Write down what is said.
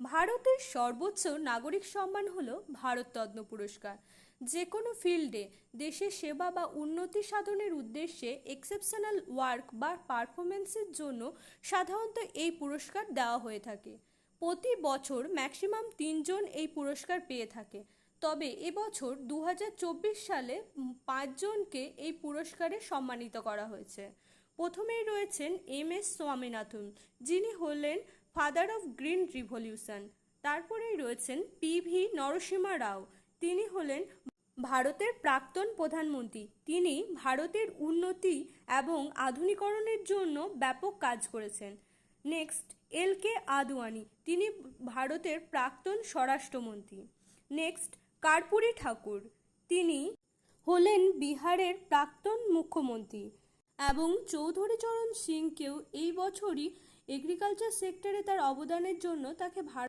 ভারতের সর্বোচ্চ নাগরিক সম্মান হল ভারতরত্ন পুরস্কার। যে কোনো ফিল্ডে দেশের সেবা বা উন্নতি সাধনের উদ্দেশ্যে এক্সেপশনাল ওয়ার্ক বা পারফরমেন্সের জন্য সাধারণত এই পুরস্কার দেওয়া হয়ে থাকে। প্রতি বছর ম্যাক্সিমাম তিনজন এই পুরস্কার পেয়ে থাকে। তবে এবছর দু হাজার চব্বিশ সালে পাঁচজনকে এই পুরস্কারে সম্মানিত করা হয়েছে। প্রথমেই রয়েছেন এম এস স্বামীনাথন যিনি হলেন ফাদার অফ গ্রিন রিভলিউশন তারপরেই রয়েছেন পি ভি নরসিমা রাও। তিনি হলেন ভারতের প্রাক্তন প্রধানমন্ত্রী। তিনি ভারতের উন্নতি এবং আধুনিকরণের জন্য ব্যাপক কাজ করেছেন। Next L K Advani. তিনি ভারতের প্রাক্তন স্বরাষ্ট্রমন্ত্রী। নেক্সট, কার্পুরি ঠাকুর। তিনি হলেন বিহারের প্রাক্তন মুখ্যমন্ত্রী। এবং চৌধুরী চরণ সিংকেও এই বছরই এগ্রিকালচার সেক্টরে তার অবদানের জন্য তাকে ভারত